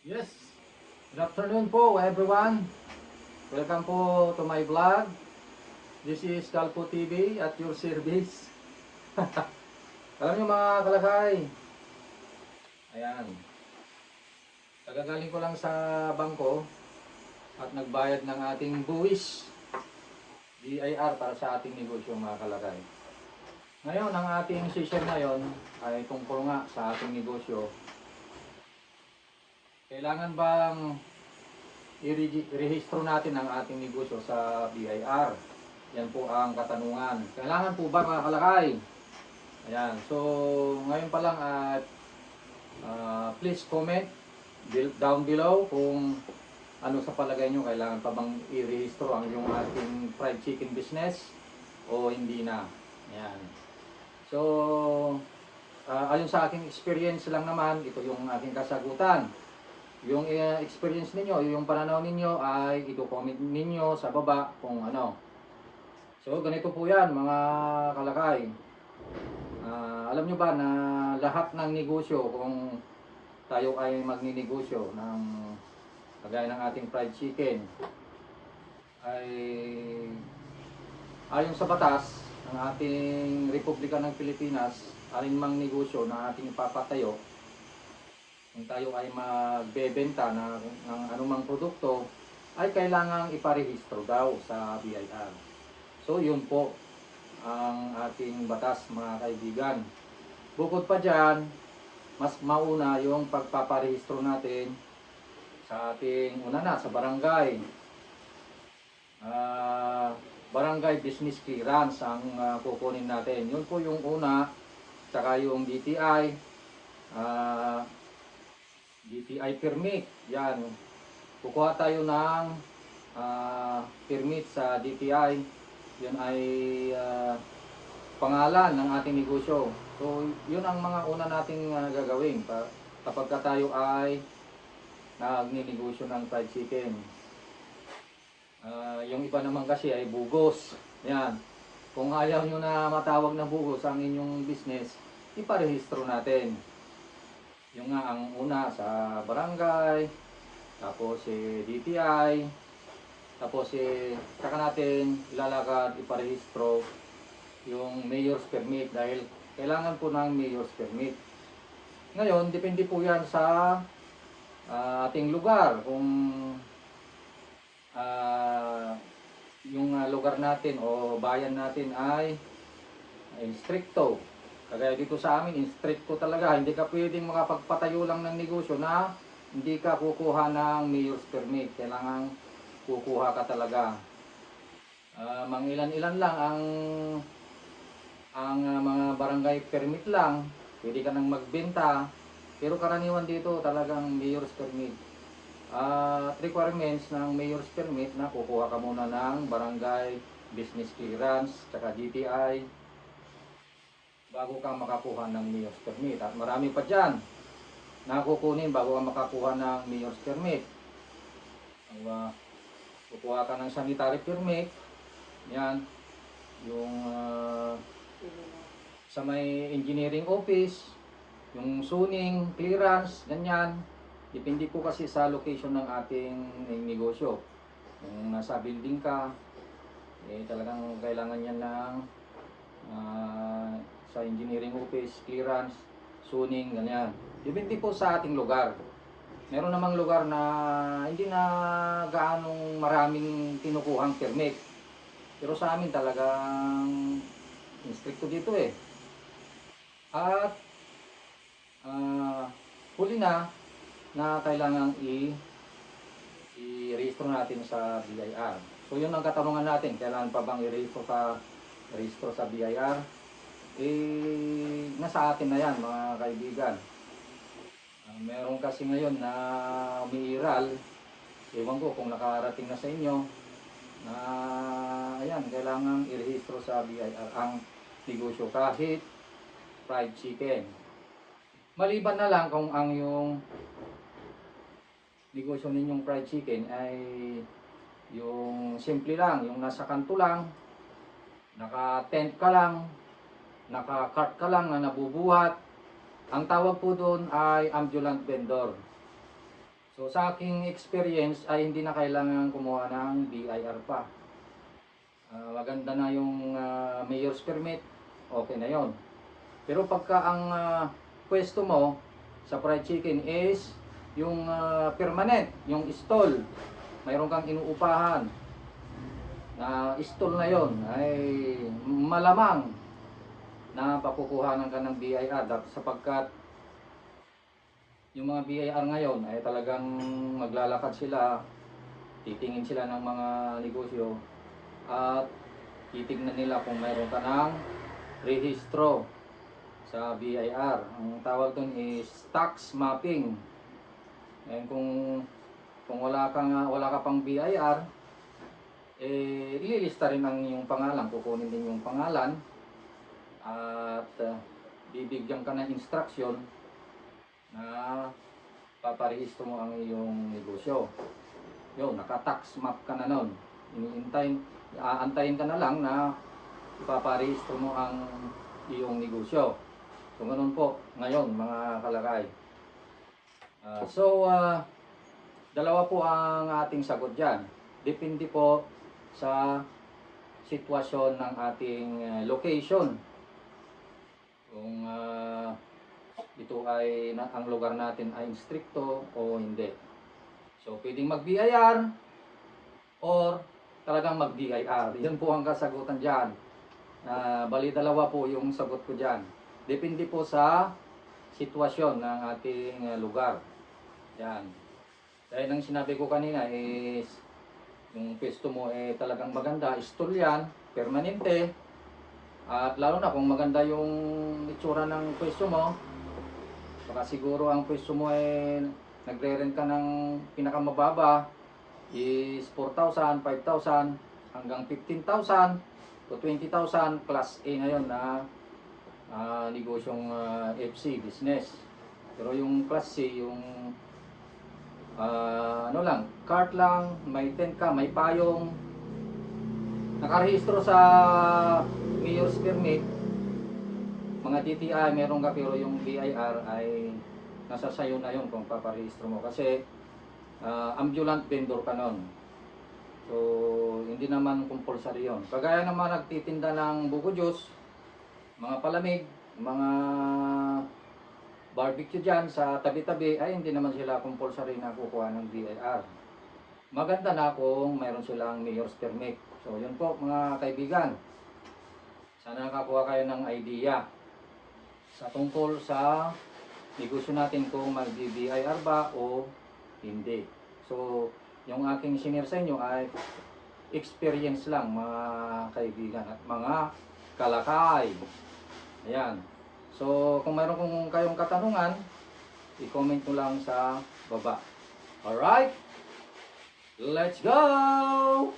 Yes. Good afternoon po everyone. Welcome po to my vlog. This is Calpo TV at your service. Alam niyo mga kalakay. Ayan. Kagagaling ko lang sa bangko at nagbayad ng ating buwis. BIR para sa ating negosyo mga kalakay. Ngayon, ang ating session ngayon ay tungkol nga sa ating negosyo kailangan bang i-rehistro natin ang ating negosyo sa BIR? Yan po ang katanungan. Kailangan po ba mga kalakay? Ayan. So, ngayon pa lang at ah, please comment down below kung ano sa palagay nyo. Kailangan pa bang i-rehistro ang yung ating fried chicken business o hindi na. Ayan. So, ah, ayon sa aking experience lang naman, ito yung aking kasagutan yung uh, experience ninyo, yung pananaw ninyo ay i-comment ninyo sa baba kung ano. So ganito po yan mga kalakay. Ah, alam nyo ba na lahat ng negosyo kung tayo ay magninegosyo ng kagaya ng ating fried chicken ay ayon sa batas ng ating Republika ng Pilipinas alinmang negosyo na ating ipapatayo kung tayo ay magbebenta na, ng anumang produkto, ay kailangang iparehistro daw sa BIR. So yun po ang ating batas mga kaibigan. Bukod pa dyan, mas mauna yung pagpaparehistro natin sa ating una na, sa barangay. Ah, barangay business clearance ang ah, kukunin natin. Yun po yung una, tsaka yung DTI. Ah, DTI permit. Yan. Kukuha tayo ng ah, permit sa DTI. Yan ay ah, pangalan ng ating negosyo. So, yun ang mga una nating ah, gagawin pa, kapag ka tayo ay nagninegosyo ng fried chicken. Ah, yung iba naman kasi ay bugos. Yan. Kung ayaw nyo na matawag na bugos ang inyong business, iparehistro natin. Yung nga ang una sa barangay, tapos si DTI, tapos si saka natin ilalakad, iparehistro yung mayor's permit dahil kailangan po ng mayor's permit. Ngayon, depende po yan sa ah, ating lugar kung ah, yung ah, lugar natin o bayan natin ay ay stricto. Kagaya dito sa amin, stricto talaga. Hindi ka pwedeng makapagpatayo lang ng negosyo na hindi ka kukuha ng mayor's permit. Kailangan kukuha ka talaga. Ah, mangilan-ilan lang ang ang ah, mga barangay permit lang. Pwede ka nang magbenta. Pero karaniwan dito talagang mayor's permit. At requirements ng mayor's permit na kukuha ka muna ng barangay business clearance, tsaka DTI, bago ka makakuha ng mayor's permit. At marami pa dyan na kukunin bago ka makakuha ng mayor's permit. Ang, ah, kukuha ka ng sanitary permit, yan, yung ah, sa may engineering office, yung zoning, clearance, ganyan. Depende po kasi sa location ng ating negosyo. Kung nasa building ka, eh talagang kailangan yan ng ah, sa engineering office, clearance, zoning, ganyan. Depende po sa ating lugar. Meron namang lugar na hindi na gaanong maraming kinukuhang permit. Pero sa amin talagang stricto dito eh. At ah huli na na kailangang i i-register natin sa BIR. So yun ang katanungan natin, kailangan pa bang i-register sa register sa BIR? Eh nasa atin na yan mga kaibigan. Ah, meron kasi ngayon na umiiral, ewan ko kung nakarating na sa inyo, na ayan, kailangan i-register sa BIR ang negosyo kahit fried chicken. Maliban na lang kung ang yung negosyo ninyong fried chicken ay yung simple lang, yung nasa kanto lang, naka-tent ka lang, naka-cart ka lang na nabubuhat. Ang tawag po doon ay ambulant vendor. So sa aking experience ay hindi na kailangan kumuha ng BIR pa. Ah, maganda na yung ah, mayor's permit, okay na yon. Pero pagka ang ah, pwesto mo sa fried chicken is yung ah, permanent, yung stall, mayroon kang inuupahan na stall na yon ay malamang na pakukuhanan ka ng BIR sapagkat yung mga BIR ngayon ay talagang maglalakad sila, titingin sila ng mga negosyo at titignan nila kung mayroon ka ng rehistro sa BIR. Ang tawag doon is tax mapping. And kung kung wala ka nga, wala ka pang BIR, eh ililista rin ang iyong pangalan, kukunin din yung pangalan at uh, bibigyan ka ng instruction na paparehistro mo ang iyong negosyo. Yun, naka-tax map ka na nun. Iniintay, aantayin ka na lang na ipaparehistro mo ang iyong negosyo. So, ganun po ngayon mga kalakay. Ah, so, ah, dalawa po ang ating sagot dyan. Depende po sa sitwasyon ng ating ah, location. Kung ah, ito ay na, ang lugar natin ay stricto o hindi. So, pwedeng mag-BIR or talagang mag-DIR. Yan po ang kasagutan dyan. Ah, bali dalawa po yung sagot ko dyan. Depende po sa sitwasyon ng ating ah, lugar. Yan. Dahil ang sinabi ko kanina is yung pwesto mo eh talagang maganda, stall yan, permanente. At lalo na kung maganda yung itsura ng pwesto mo, baka siguro ang pwesto mo ay nagre-rent ka ng pinakamababa is 4,000, 5,000 hanggang 15,000 to 20,000 class A na yon na ah, negosyong ah, FC business. Pero yung class C, yung ah, ano lang, cart lang, may tent ka, may payong, nakarehistro sa mayor's permit, mga DTI meron ka pero yung BIR ay nasa sayo na yun kung paparehistro mo kasi ah, ambulant vendor ka nun. So, hindi naman compulsory yun. Kagaya naman nagtitinda ng buko juice, mga palamig, mga barbecue dyan sa tabi-tabi, ay hindi naman sila compulsory na kukuha ng BIR. Maganda na kung mayroon silang mayor's permit. So, yun po mga kaibigan. Sana nakakuha kayo ng idea sa tungkol sa negosyo natin kung mag-BIR ba o hindi. So, yung aking sinir sa inyo ay experience lang mga kaibigan at mga kalakay. Ayan. So, kung mayroon kung kayong katanungan, i-comment mo lang sa baba. Alright? Let's go!